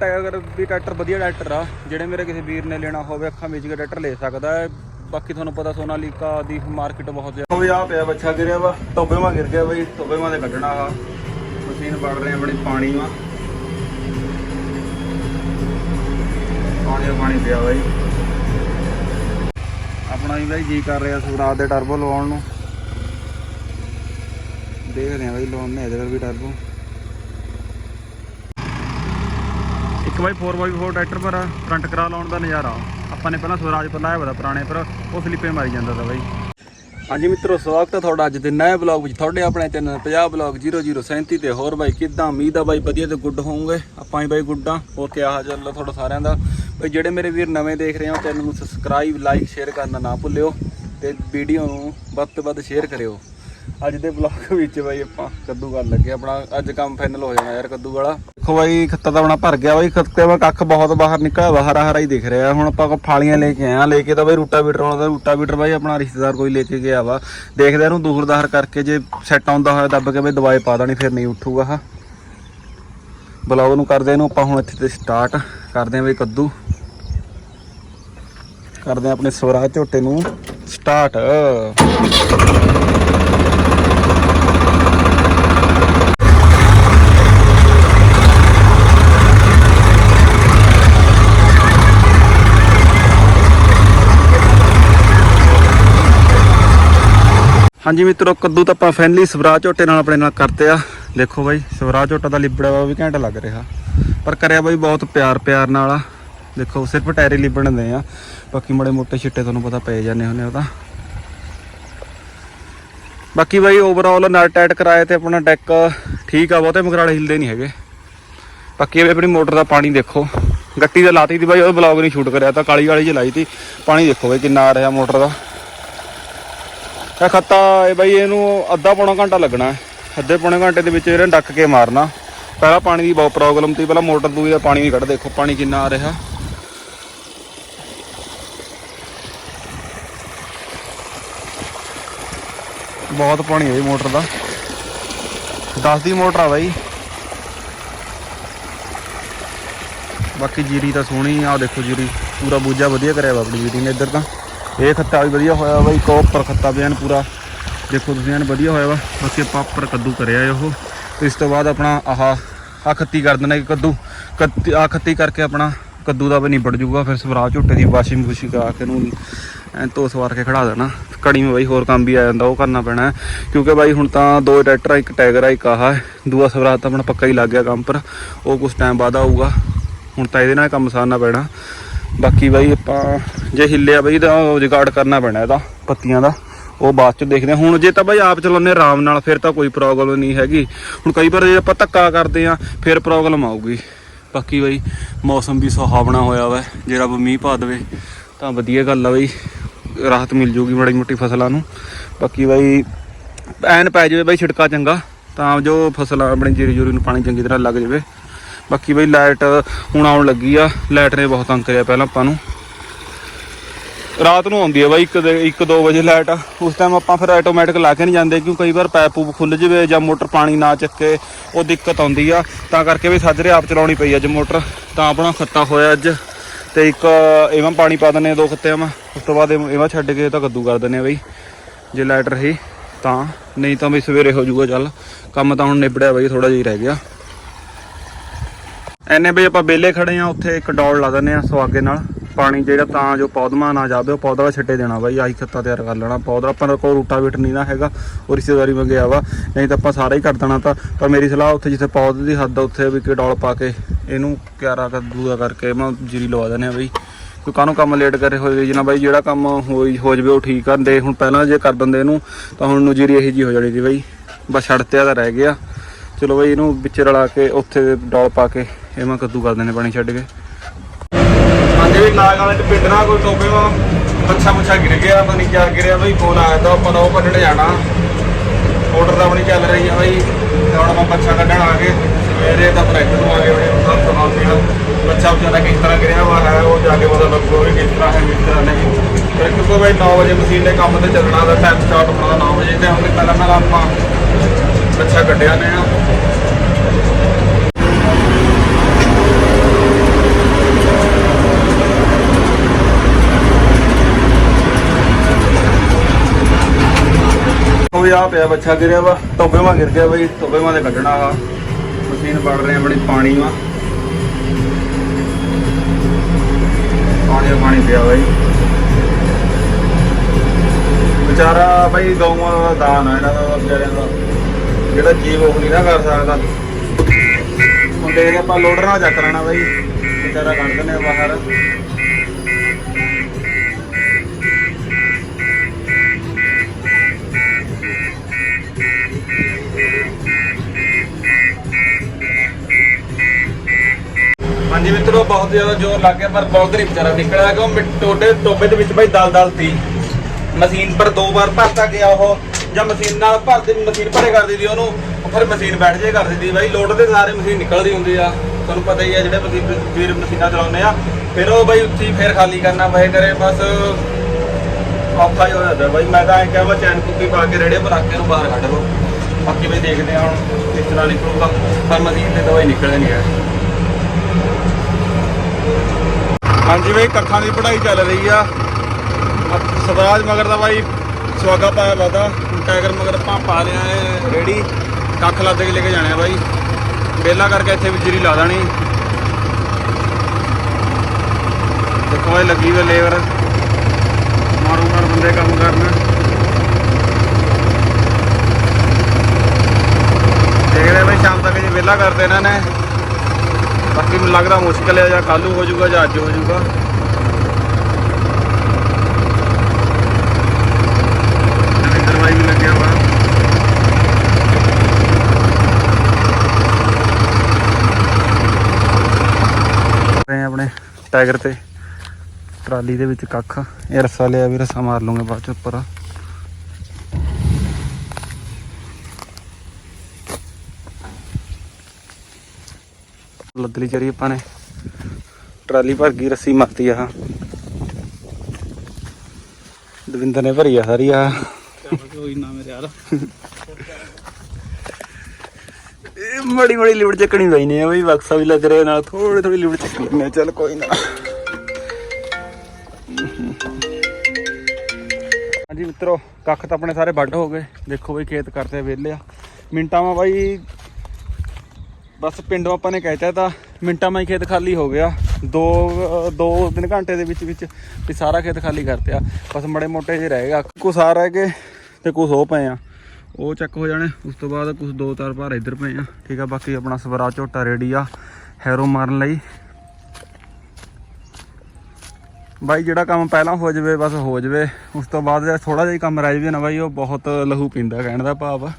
Tyre ਵੀ tractor ਵਧੀਆ tractor ਆ, ਜਿਹੜੇ ਮੇਰੇ ਕਿਸੇ ਵੀਰ ਨੇ ਲੈਣਾ ਹੋਵੇ, ਅੱਖਾਂ ਵਿੱਚ ਕੇ ਟਰੈਕਟਰ ਲੈ ਸਕਦਾ ਹੈ। ਬਾਕੀ ਤੁਹਾਨੂੰ ਪਤਾ ਸੋਨਾਲੀਕਾ ਦੀ ਮਾਰਕੀਟ ਬਹੁਤ ਜ਼ਿਆਦਾ ਉਹ ਆ ਪਿਆ ਬੱਚਾ ਗਿਰਿਆ ਵਾ ਟੋਬੇ ਮਾ ਗਿਰ ਗਿਆ ਬਈ ਟੋਬੇ ਮਾ ਦੇ ਕੱਢਣਾ ਆ। ਮਸ਼ੀਨ ਵੜ ਰਹੇ ਆਪਣੀ ਪਾਣੀ ਮਾ ਪਾਣੀ ਪਾਣੀ ਪਿਆ ਬਾਈ। ਆਪਣਾ ਵੀ ਬਾਈ ਜੀ ਕਰ ਰਿਹਾ ਸਵਰਾਜ ਦੇ ਟਰਬੋ ਲਵਾਉਣ ਨੂੰ। ਦੇਖਦੇ ਆ ਬਾਈ ਲਵਾਉਣੇ ਇਹਦੇ ਪਰ ਵੀ ਟਰਬੋ ਇੱਕ ਬਾਈ 4x4 ਟਰੈਕਟਰ ਪਰ ਫਰੰਟ ਕਰਾ ਲਾਉਣ ਦਾ ਨਜ਼ਾਰਾ। ਆਪਾਂ ਨੇ ਪਹਿਲਾਂ ਸਵਰਾਜ ਪਰ ਲਾਇਆ ਹੋਇਆ ਪੁਰਾਣੇ ਪਰ ਉਹ ਸਲੀਪੇ ਮਾਰੀ ਜਾਂਦਾ ਤਾ ਬਾਈ। ਹਾਂਜੀ ਮਿੱਤਰੋ, ਸਵਾਗਤ ਹੈ ਤੁਹਾਡਾ ਅੱਜ ਦੇ ਨਵੇਂ ਬਲੌਗ ਵਿੱਚ। ਤੁਹਾਡੇ ਆਪਣੇ ਚੈਨਲ ਪੰਜਾਬ ਬਲੌਗ 0037 ਤੇ। ਹੋਰ ਬਾਈ ਕਿੱਦਾਂ? ਉਮੀਦ ਆ ਬਾਈ ਵਧੀਆ ਤੇ ਗੁੱਡ ਹੋਵੋਗੇ। ਆਪਾਂ ਹੀ ਬਾਈ ਗੁੱਡਾਂ ਹੋਰ ਕੀ ਹਾਲ ਚਾਲ ਆ ਤੁਹਾਡਾ ਸਾਰਿਆਂ ਦਾ? ਬਾਈ ਜਿਹੜੇ ਮੇਰੇ ਵੀਰ ਨਵੇਂ ਦੇਖ ਰਹੇ ਹੋ ਚੈਨਲ ਨੂੰ ਸਬਸਕ੍ਰਾਈਬ ਲਾਈਕ ਸ਼ੇਅਰ ਕਰਨਾ ਨਾ ਭੁੱਲਿਓ ਤੇ ਵੀਡੀਓ ਨੂੰ ਵੱਧ ਤੋਂ ਵੱਧ ਸ਼ੇਅਰ ਕਰਿਓ। ਅੱਜ ਦੇ ਬਲੌਗ ਵਿੱਚ ਬਾਈ ਆਪਾਂ ਕੱਦੂ ਕਰਨ ਲੱਗੇ ਆਪਣਾ ਅੱਜ ਕੰਮ ਫਾਈਨਲ ਹੋ ਜਾਣਾ ਯਾਰ ਕੱਦੂ ਵਾਲਾ। ਦੇਖੋ ਬਾਈ, ਖੱਤਾ ਤਾਂ ਆਪਣਾ ਭਰ ਗਿਆ ਬਾਈ। ਖੱਤੇ ਦਾ ਕੱਖ ਬਹੁਤ ਬਾਹਰ ਨਿਕਲਿਆ ਵਾ ਹਰਾ ਹਰਾ ਹੀ ਦਿਖ ਰਿਹਾ। ਹੁਣ ਆਪਾਂ ਫਾਲੀਆਂ ਲੈ ਕੇ ਆਏ ਆ ਲੈ ਕੇ ਤਾਂ ਬਾਈ ਰੂਟਾ ਬੀਟਰ ਆਉਣਾ ਰੂਟਾ ਬੀਟਰ ਬਾਈ ਆਪਣਾ ਰਿਸ਼ਤੇਦਾਰ ਕੋਈ ਲੈ ਕੇ ਗਿਆ ਵਾ। ਦੇਖਦੇ ਇਹਨੂੰ ਦੂਰ ਦੂਰਦਾਰ ਕਰਕੇ ਜੇ ਸੈੱਟ ਆਉਂਦਾ ਹੋਇਆ ਦੱਬ ਕੇ ਬਾਈ ਦਵਾਈ ਪਾ ਦੇਣੀ, ਫਿਰ ਨਹੀਂ ਉੱਠੂਗਾ ਆਹ। ਬਲੌਗ ਨੂੰ ਕਰਦੇ ਇਹਨੂੰ ਆਪਾਂ ਹੁਣ ਇੱਥੇ ਤੇ ਸਟਾਰਟ ਕਰਦੇ ਆ ਬਈ ਕੱਦੂ। ਕਰਦੇ ਆ ਆਪਣੇ ਸਵਰਾਜ ਝੋਟੇ ਨੂੰ ਸਟਾਰਟ ਹਾਂਜੀ ਮਿੱਤਰੋ, ਕੱਦੂ ਤਾਂ ਆਪਾਂ ਫੈਨਲੀ ਸਵਰਾਜ ਝੋਟੇ ਨਾਲ ਆਪਣੇ ਨਾਲ ਕਰਤੇ ਆ। ਦੇਖੋ ਬਾਈ, ਸਵਰਾਜ ਝੋਟਾ ਦਾ ਲਿਬੜਾ ਵਾ ਵੀ ਘੈਂਟ ਲੱਗ ਰਿਹਾ। ਪਰ ਕਰਿਆ ਬਾਈ ਬਹੁਤ ਪਿਆਰ ਪਿਆਰ ਨਾਲ ਆ। ਦੇਖੋ, ਸਿਰਫ ਟਾਇਰ ਹੀ ਲਿਬਣ ਦੇ ਆ। ਬਾਕੀ ਮੜੇ ਮੋਟੇ ਛਿੱਟੇ ਤੁਹਾਨੂੰ ਪਤਾ ਪਏ ਜਾਂਦੇ ਹੁੰਦੇ ਉਹ ਤਾਂ। ਬਾਕੀ ਬਾਈ ਓਵਰਆਲ ਨਟ ਟਾਈਟ ਕਰਾਏ ਤੇ ਆਪਣਾ ਡੈਕ ਠੀਕ ਆ, ਬਹੁਤੇ ਮਗਰਾਲੇ ਹਿਲਦੇ ਨਹੀਂ ਹੈਗੇ। ਬਾਕੀ ਇਹ ਆਪਣੀ ਮੋਟਰ ਦਾ ਪਾਣੀ ਦੇਖੋ। ਗੱਟੀ ਦਾ ਲਾਤੀ ਦੀ ਬਾਈ, ਉਹ ਬਲੌਗ ਨਹੀਂ ਸ਼ੂਟ ਕਰਿਆ, ਤਾਂ ਕਾਲੀ ਵਾਲੀ ਚ ਲਾਈ ਤੀ ਪਾਣੀ ਦੇਖੋ ਬਾਈ, ਕਿੰਨਾ ਆ ਰਿਹਾ ਮੋਟਰ ਦਾ। ਇਹ ਖੱਤਾ, ਇਹ ਬਾਈ ਇਹਨੂੰ ਅੱਧਾ ਪੌਣਾ ਘੰਟਾ ਲੱਗਣਾ ਅੱਧੇ ਪੌਣੇ ਘੰਟੇ ਦੇ ਵਿੱਚ ਇਹਨੇ ਡੱਕ ਕੇ ਮਾਰਨਾ। ਪਹਿਲਾਂ ਪਾਣੀ ਦੀ ਬਹੁਤ ਪ੍ਰੋਬਲਮ ਤੀ ਪਹਿਲਾਂ ਮੋਟਰ ਦੂਈ ਦਾ ਪਾਣੀ ਨਹੀਂ ਕੱਢ ਦੇਖੋ ਪਾਣੀ ਕਿੰਨਾ ਆ ਰਿਹਾ। ਬਹੁਤ ਪਾਣੀ ਹੈ ਇਹ ਮੋਟਰ ਦਾ। 10 ਦੀ ਮੋਟਰ ਆ ਬਾਈ। ਬਾਕੀ ਜੀਰੀ ਤਾਂ ਸੋਹਣੀ ਆ, ਆਹ ਦੇਖੋ ਜੀਰੀ। ਪੂਰਾ ਬੂਜਾ ਵਧੀਆ ਕਰਿਆ ਵਾ ਆਪਣੀ ਜੀਰੀ ਨੇ ਇੱਧਰ ਤਾਂ। ਇਹ ਖੱਤਾ ਵੀ ਵਧੀਆ ਹੋਇਆ ਬਾਈ ਕੋਪਰ ਖੱਤਾ ਵੀ ਐਨ ਪੂਰਾ। ਦੇਖੋ ਤੁਸੀਂ ਐਨ ਵਧੀਆ ਹੋਇਆ ਵਾ, ਬਾਕੀ ਆਪਾਂ ਉੱਪਰ ਕੱਦੂ ਕਰਿਆ ਏ ਉਹ। ਤੇ ਇਸ ਤੋਂ ਬਾਅਦ ਆਪਣਾ ਆਹ ਆ ਖੱਤੀ ਕਰ ਦੇਣਾ ਕਿ ਕੱਦੂ। ਕੱਤੀ ਆ ਖੱਤੀ ਕਰਕੇ ਆਪਣਾ ਕੱਦੂ ਦਾ ਵੀ ਨਿਬੜ ਜੂਗਾ, ਫਿਰ ਸਵਰਾਜ ਝੁੱਟੇ ਦੀ ਵਾਸ਼ਿੰਗ ਮਸ਼ੀਨ ਕਰਾ ਕੇ ਇਹਨੂੰ ਐਨ ਤੋਂ ਸਵਾਰ ਕੇ ਖੜਾ ਦੇਣਾ। ਕੜੀ में ਬਾਈ, ਹੋਰ ਕੰਮ ਵੀ ਆ ਜਾਂਦਾ, ਉਹ ਕਰਨਾ ਪੈਣਾ ਕਿਉਂਕਿ ਬਾਈ ਹੁਣ ਤਾਂ ਦੋ ਟਰੈਕਟਰ, ਇੱਕ ਟੈਗਰ ਆ, ਇੱਕ ਆਹ ਦੂਆ ਸਵਰਾਜ ਤਾਂ ਆਪਣਾ ਪੱਕਾ ਹੀ ਲੱਗ ਗਿਆ ਕੰਮ ਪਰ, ਉਹ ਕੁਝ ਟਾਈਮ ਬਾਅਦ ਆਊਗਾ। ਹੁਣ ਤਾਂ ਇਹਦੇ ਨਾਲ ਕੰਮ ਸਾਰਨਾ ਪੈਣਾ। ਬਾਕੀ ਬਾਈ ਆਪਾਂ ਜੇ ਹਿੱਲਿਆ ਬਈ, ਤਾਂ ਉਹ ਕਰਨਾ ਪੈਣਾ ਇਹਦਾ, ਪੱਤੀਆਂ ਦਾ। ਉਹ ਬਾਅਦ ਚ ਦੇਖਦੇ ਹਾਂ। ਹੁਣ ਜੇ ਤਾਂ ਬਾਈ ਆਪ ਚਲਾਉਂਦੇ ਆਰਾਮ ਨਾਲ, ਫਿਰ ਤਾਂ ਕੋਈ ਪ੍ਰੋਬਲਮ ਨਹੀਂ ਹੈਗੀ। ਹੁਣ ਕਈ ਵਾਰ ਜੇ ਆਪਾਂ ਧੱਕਾ ਕਰਦੇ ਆ ਫਿਰ ਪ੍ਰੋਬਲਮ ਆਊਗੀ। ਬਾਕੀ ਬਾਈ, ਮੌਸਮ ਵੀ ਸੁਹਾਵਣਾ ਹੋਇਆ ਵਾ ਜੇ ਰੱਬ ਮੀਂਹ ਪਾ ਦੇਵੇ, ਤਾਂ ਵਧੀਆ ਗੱਲ ਆ ਬਾਈ। ਰਾਹਤ ਮਿਲ ਜੂਗੀ ਮਾੜੀ ਮੋਟੀ ਫਸਲਾਂ ਨੂੰ। ਬਾਕੀ ਬਾਈ, ਐਨ ਪੈ ਜਾਵੇ ਬਾਈ ਛਿੜਕਾ ਚੰਗਾ, ਤਾਂ ਜੋ ਫਸਲਾਂ ਆਪਣੀ ਜੀਰੀ ਜੂਰੀ ਨੂੰ ਪਾਣੀ ਚੰਗੀ ਤਰ੍ਹਾਂ ਲੱਗ ਜਾਵੇ। ਬਾਕੀ ਬਾਈ ਲਾਈਟ ਹੁਣ ਆਉਣ ਲੱਗੀ ਆ, ਲਾਈਟ ਨੇ ਬਹੁਤ ਤੰਗ ਕਰਿਆ ਪਹਿਲਾਂ ਆਪਾਂ ਨੂੰ। ਰਾਤ ਨੂੰ ਆਉਂਦੀ ਹੈ ਬਾਈ 1 1 2 ਵਜੇ ਲਾਈਟ ਉਸ ਟਾਈਮ ਆਪਾਂ ਫਿਰ ਆਟੋਮੈਟਿਕ ਲਾ ਕੇ ਨਹੀਂ ਜਾਂਦੇ, ਕਿਉਂ ਕਈ ਵਾਰ ਪੈਪ ਪੂਪ ਖੁੱਲ ਜਵੇ ਜਾਂ ਮੋਟਰ ਪਾਣੀ ਨਾ ਚੱਕੇ, ਉਹ ਦਿੱਕਤ ਆਉਂਦੀ ਆ। ਤਾਂ ਕਰਕੇ ਵੀ ਸਾਜਰੇ ਆਪ ਚਲਾਉਣੀ ਪਈ ਅੱਜ ਮੋਟਰ। ਤਾਂ ਆਪਣਾ ਖੱਤਾ ਹੋਇਆ ਅੱਜ। ਤੇ ਇੱਕ ਇਵਾਂ ਪਾਣੀ ਪਾ ਦਿੰਨੇ ਆ ਦੋ ਖੱਤਿਆਂ ਮਾ ਉਸ ਤੋਂ ਬਾਅਦ ਇਵਾਂ ਛੱਡ ਕੇ ਤਾਂ ਕੱਦੂ ਕਰ ਦਿੰਨੇ ਆ ਬਈ, ਜੇ ਲਾਈਟ ਰਹੀ ਤਾਂ। ਨਹੀਂ ਤਾਂ ਬਈ ਸਵੇਰੇ ਹੋ ਜਾਊਗਾ ਚੱਲ। ਕੰਮ ਤਾਂ ਹੁਣ ਨਿਬੜਿਆ ਬਈ ਥੋੜਾ ਜਿਹਾ ਰਹਿ ਗਿਆ। ਐਨੇ ਬਈ ਆਪਾਂ ਬੇਲੇ ਖੜੇ ਆ ਉੱਥੇ ਇੱਕ ਡੌਲ ਲਾ ਦਿੰਨੇ ਆ ਸੁਆਗੇ ਨਾਲ। ਪਾਣੀ ਜਿਹੜਾ ਤਾਂ ਜੋ ਪੌਦਮਾ ਨਾ ਜਾਵੇ, ਉਹ ਪੌਦਾ ਛੱਡੇ ਦੇਣਾ ਬਾਈ, ਆਹੀ ਖੱਤਾ ਤਿਆਰ ਕਰ ਲੈਣਾ। ਪੌਦਾ ਆਪਾਂ ਕੋਲ ਕੋਈ ਰੂਟਾਵੇਟ ਨਹੀਂ ਨਾ ਹੈਗਾ, ਉਹ ਰਿਸ਼ਤੇਦਾਰੀ ਮੰਗਿਆ ਵਾ। ਨਹੀਂ ਤਾਂ ਆਪਾਂ ਸਾਰਾ ਹੀ ਕਰ ਦੇਣਾ ਤਾਂ, ਪਰ ਮੇਰੀ ਸਲਾਹ ਉੱਥੇ ਜਿੱਥੇ ਪੌਦੇ ਦੀ ਹੱਦ ਆ, ਉੱਥੇ ਵੀ ਕਿ ਡੌਲ ਪਾ ਕੇ ਇਹਨੂੰ ਕਿਆਰਾ ਕੱਦੂ ਦਾ ਕਰਕੇ ਮੈਂ ਜੀਰੀ ਲਵਾ ਦਿੰਦੇ ਆ ਬਈ। ਕੋਈ ਕਾਹਨੂੰ ਕੰਮ ਲੇਟ ਕਰੇ ਹੋਏ ਨਾ ਬਾਈ ਜਿਹੜਾ ਕੰਮ ਹੋਈ, ਹੋ ਜਵੇ ਉਹ ਠੀਕ ਕਰਦੇ ਹੁਣ ਪਹਿਲਾਂ ਜੇ ਕਰ ਦਿੰਦੇ ਇਹਨੂੰ, ਤਾਂ ਹੁਣ ਨੂੰ ਜੀਰੀ ਇਹੀ ਜੀ ਹੋ ਜਾਣੀ ਸੀ ਬਾਈ। ਬਸ ਛੱਡਤਿਆ ਤਾਂ ਰਹਿ ਗਿਆ। ਚਲੋ ਬਾਈ ਇਹਨੂੰ ਵਿੱਚ ਰਲਾ ਕੇ ਉੱਥੇ ਡੌਲ ਪਾ ਕੇ, ਇਹ ਮੈਂ ਕੱਦੂ ਕਰ ਦਿੰਦੇ ਪਾਣੀ ਛੱਡ ਕੇ। ਵੀ ਨਾਗ ਵਾਲੇ ਤੇ ਪਿੰਡ ਨਾਲ ਕੋਈ ਟੋਪੇ ਵਾ ਮੱਛਾ ਮੁੱਛਾ ਗਿਰ ਗਿਆ, ਪਤਾ ਨਹੀਂ ਕਿਆ ਗਿਰਿਆ ਬਈ ਫੋਨ ਆਇਆ ਤਾਂ ਆਪਾਂ ਤਾਂ ਉਹ ਕੱਢਣ ਜਾਣਾ। ਮੋਟਰ ਤਾਂ ਆਪਣੀ ਚੱਲ ਰਹੀ ਆ ਬਈ ਤੇ ਹੁਣ ਆਪਾਂ ਮੱਛਾ ਕੱਢਣ ਆ ਗਏ। ਸਵੇਰੇ ਤਾਂ ਟਰੈਕਟਰ ਨੂੰ ਆ ਗਏ ਬੜੇ ਸਭ ਤੋਂ ਪਿਆ ਮੱਛਾ ਵਿਚਾਰਾ ਕਿਸ ਤਰ੍ਹਾਂ ਗਿਰਿਆ ਹੋਇਆ ਹੈ ਉਹ ਜਾ ਕੇ ਪਤਾ ਲੱਗੂ ਵੀ ਕਿਸ ਤਰ੍ਹਾਂ ਹੈ, ਕਿਸ ਤਰ੍ਹਾਂ ਨਹੀਂ। ਫਿਰ ਕਿਉਂਕਿ ਬਈ 9 ਵਜੇ ਮਸ਼ੀਨ ਦੇ ਕੰਮ ਤੇ ਚੱਲਣਾ, ਦਾ ਟਾਈਮ ਸਟਾਰਟ ਹੋਣਾ 9 ਵਜੇ ਤੇ ਹੁਣ ਪਹਿਲਾਂ ਨਾਲ ਆਪਾਂ ਮੱਛਾ ਕੱਢਿਆ ਨੇ ਆ। ਆ ਪਿਆ ਬੱਚਾ ਗਿਰਿਆ ਵਾ ਟੋਬੇ ਮਾ ਗਿਰ ਗਿਆ ਬਈ ਟੋਬੇ ਮਾ ਦੇ ਕੱਢਣਾ ਵਾ। ਮਸ਼ੀਨ ਵੜ ਰਹੇ ਆ ਪਾਣੀ ਵਾ। ਪਾਣੀ ਪਾਣੀ ਪਿਆ ਬਾਈ। ਵਿਚਾਰਾ ਬਾਈ ਗਊਆਂ ਦਾ ਦਾਨ ਆ ਇਹਨਾਂ ਦਾ, ਵਿਚਾਰਿਆਂ ਦਾ। ਜਿਹੜਾ ਜੀਵ ਉਹ ਨਹੀਂ ਨਾ ਕਰ ਸਕਦਾ। ਹੁਣ ਦੇਖਦੇ ਆਪਾਂ ਲੋਡਰ ਨਾਲ ਚੱਕ ਲੈਣਾ ਬਾਈ। ਵਿਚਾਰਾ ਕੱਢ ਦਿੰਦੇ ਆ ਬਾਹਰ। ਹਾਂਜੀ ਮਿੱਤਰੋ, ਬਹੁਤ ਜ਼ਿਆਦਾ ਜ਼ੋਰ ਲੱਗ ਗਿਆ, ਪਰ ਬਲਦ ਨਹੀਂ ਵਿਚਾਰਾ ਨਿਕਲਿਆ ਕਿ ਮਿ- ਟੋਡੇ ਟੋਬੇ ਦੇ ਵਿੱਚ ਬਾਈ ਦਲ ਦਲ ਸੀ। ਮਸ਼ੀਨ ਪਰ ਦੋ ਵਾਰ ਭਰਤਾ ਗਿਆ ਉਹ। ਜਾਂ ਮਸ਼ੀਨ ਨਾਲ ਭਰਦੇ, ਮਸ਼ੀਨ ਭਰੇ ਕਰ ਦਿੰਦੀ ਉਹਨੂੰ। ਫਿਰ ਮਸ਼ੀਨ ਬੈਠ ਜੇ ਕਰ ਦਿੰਦੀ ਬਾਈ। ਲੋਡ ਦੇ ਸਾਰੇ ਮਸ਼ੀਨ ਨਿਕਲਦੀ ਹੁੰਦੀ ਆ। ਤੁਹਾਨੂੰ ਪਤਾ ਹੀ ਆ, ਜਿਹੜੇ ਮਸ਼ੀਨ ਵੀਰ ਮਸ਼ੀਨਾਂ ਚਲਾਉਂਦੇ ਆ। ਫਿਰ ਉਹ ਬਾਈ ਉੱਥੇ ਫਿਰ ਖਾਲੀ ਕਰਨਾ ਪਏ ਕਰੇ ਬਸ। ਔਖਾ ਹੀ ਹੋ ਜਾਂਦਾ ਬਾਈ। ਮੈਂ ਤਾਂ ਐਂ ਕਿਹਾ ਵਾ ਚੈਨ ਕੁੱਪੀ ਪਾ ਕੇ ਰੇੜੇ ਪਰ ਰੱਖ ਕੇ ਨੂੰ ਬਾਹਰ ਕੱਢ ਲਓ। ਬਾਕੀ ਵੀ ਦੇਖਦੇ ਆ ਹੁਣ ਕਿਸ ਤਰ੍ਹਾਂ ਨਿਕਲੂਗਾ। ਪਰ ਮਸ਼ੀਨ ਤੇ ਦਵਾਈ ਨਿਕਲੇ ਨਹੀਂ ਹੈ। ਹਾਂਜੀ ਬਈ, ਕੱਖਾਂ ਦੀ ਪੜ੍ਹਾਈ ਚੱਲ ਰਹੀ ਆ। ਸਵਰਾਜ ਮਗਰ ਦਾ ਬਾਈ ਸਵਾਗਾ ਪਾਇਆ ਵਾਦਾ। ਟਾਈਗਰ ਮਗਰ ਆਪਾਂ ਪਾ ਲਿਆ ਹੈ ਰੇੜੀ। ਕੱਖ ਲੱਦ ਕੇ ਲੈ ਕੇ ਜਾਣੇ ਆ ਬਾਈ। ਬੇਲਾ ਕਰਕੇ ਇੱਥੇ ਵੀ ਲਾ ਦੇਣੀ। ਦੇਖੋ ਇਹ ਲੱਗੀ ਹੋਈ ਲੇਬਰ। ਮਾਰੂ ਮਾਰ ਬੰਦੇ ਕੰਮ ਕਰਨ। ਦੇਖਦੇ ਆ ਬਈ, ਸ਼ਾਮ ਤੱਕ ਜੇ ਵਿਹਲਾ ਕਰਦੇ ਇਹਨਾਂ। ਨੇ ਬਾਕੀ ਮੈਨੂੰ ਲੱਗਦਾ ਮੁਸ਼ਕਲ ਹੈ ਜਾਂ ਕੱਲੂ ਹੋ ਜਾਊਗਾ ਜਾਂ ਅੱਜ ਹੋ ਜਾਊਗਾ। ਆ ਆਪਣੇ ਟਾਈਗਰ ਤੇ ਟਰਾਲੀ ਦੇ ਵਿੱਚ ਕੱਖ। ਇਹ ਰੱਸਾ ਲਿਆ ਵੀ ਰੱਸਾ ਮਾਰ ਲੂੰਗੇ ਬਾਅਦ ਚ ਉੱਪਰ। ਲੱਦਲੀ ਚਰੀ ਆਪਾਂ ਨੇ ਟਰਾਲੀ ਭਰ ਗਈ, ਰੱਸੀ ਮਾਰਤੀ ਆ। ਦਵਿੰਦਰ ਨੇ ਭਰੀ ਆ ਸਾਰੀ ਆ। ਕੋਈ ਨਾ ਮੇਰੇ ਯਾਰ ਇਹ ਮੜੀ ਮੜੀ ਲਿਵੜ ਚੱਕਣੀ ਪੈਣੀ ਆ ਬਈ ਬਕਸਾ ਵੀ ਲੱਗ ਰਿਹਾ ਨਾਲ ਥੋੜੀ ਥੋੜੀ ਲਿਵੜ ਚੱਕਣੀ ਨੇ ਚੱਲ ਕੋਈ ਨਾ। ਹਾਂਜੀ ਮਿੱਤਰੋ, ਕੱਖ ਤਾਂ ਆਪਣੇ ਸਾਰੇ ਵੱਢ ਹੋ ਗਏ। ਦੇਖੋ ਬਈ ਖੇਤ ਕਰਦੇ ਵਿਹਲੇ ਆ। ਮਿੰਟਾਂ ਮਾ ਬਾਈ ਬਸ ਪਿੰਡੋਂ ਆਪਾਂ ਨੇ ਕਹਿਤਾ ਤਾਂ ਮਿੰਟਾਂ ਮਾ ਖੇਤ ਖਾਲੀ ਹੋ ਗਿਆ। ਦੋ ਦੋ ਤਿੰਨ ਘੰਟੇ ਦੇ ਵਿੱਚ ਵਿੱਚ ਵੀ ਸਾਰਾ ਖੇਤ ਖਾਲੀ ਕਰਤੇ ਆ ਬਸ ਮੜੇ ਮੋਟੇ ਜਿਹੇ ਰਹਿ ਗਿਆ। ਕੁਛ ਆ ਰਹਿ ਗਏ ਤੇ ਕੁਛ ਹੋ ਪਏ ਆ। ਉਹ ਚੱਕ ਹੋ ਜਾਣੇ, ਉਸ ਤੋਂ ਬਾਅਦ ਕੁਝ ਦੋ ਚਾਰ ਭਾਰ ਇੱਧਰ ਪਏ ਆ। ਠੀਕ ਆ, ਬਾਕੀ ਆਪਣਾ ਸਵਰਾ ਝੋਟਾ ਰੈਡੀ ਆ ਹੈਰੋ ਮਾਰਨ ਲਈ। ਬਾਈ, ਜਿਹੜਾ ਕੰਮ ਪਹਿਲਾਂ ਹੋ ਜਾਵੇ, ਬਸ ਹੋ ਜਾਵੇ। ਉਸ ਤੋਂ ਬਾਅਦ ਜੇ ਥੋੜਾ ਜਿਹਾ ਕੰਮ ਰਹਿ ਜਾਵੇ ਨਾ ਬਾਈ, ਉਹ ਬਹੁਤ ਲਹੂ ਪੀਂਦਾ, ਕਹਿਣ ਦਾ ਭਾਵ।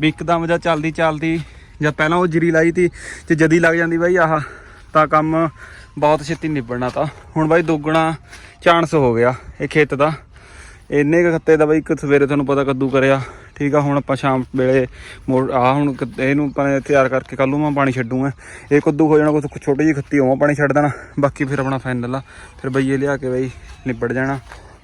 ਵੀ ਇੱਕਦਮ ਜਾਂ ਚੱਲਦੀ ਚੱਲਦੀ ਜਾਂ ਪਹਿਲਾਂ ਉਹ ਜਰੀ ਲਾਈ ਤੀ ਤੇ ਜਦੀ ਲੱਗ ਜਾਂਦੀ ਬਾਈ ਆਹ, ਤਾਂ ਕੰਮ ਬਹੁਤ ਛੇਤੀ ਨਿਬੜਨਾ ਤਾਂ। ਹੁਣ ਬਾਈ ਦੁੱਗਣਾ ਚਾਂਸ ਹੋ ਗਿਆ ਇਹ ਖੇਤ ਦਾ। ਇੰਨੇ ਕੁ ਖੱਤੇ ਦਾ ਬਾਈ ਇੱਕ ਸਵੇਰੇ ਤੁਹਾਨੂੰ ਪਤਾ ਕੱਦੂ ਕਰਿਆ। ਠੀਕ ਆ, ਹੁਣ ਆਪਾਂ ਸ਼ਾਮ ਵੇਲੇ ਮੋੜ ਆ ਹੁਣ ਕ- ਇਹਨੂੰ ਆਪਾਂ ਤਿਆਰ ਕਰਕੇ ਕੱਲੂ ਮੈਂ ਪਾਣੀ ਛੱਡੂਗਾ। ਇਹ ਕੱਦੂ ਹੋ ਜਾਣਾ ਕੁਛ ਛੋਟੀ ਜਿਹੀ ਖੱਤੀ ਹੋਵਾਂ ਪਾਣੀ ਛੱਡ ਦੇਣਾ। ਬਾਕੀ ਫਿਰ ਆਪਣਾ ਫਾਈਨਲ ਆ। ਫਿਰ ਬਈਏ ਲਿਆ ਕੇ ਬਈ ਨਿਬੜ ਜਾਣਾ।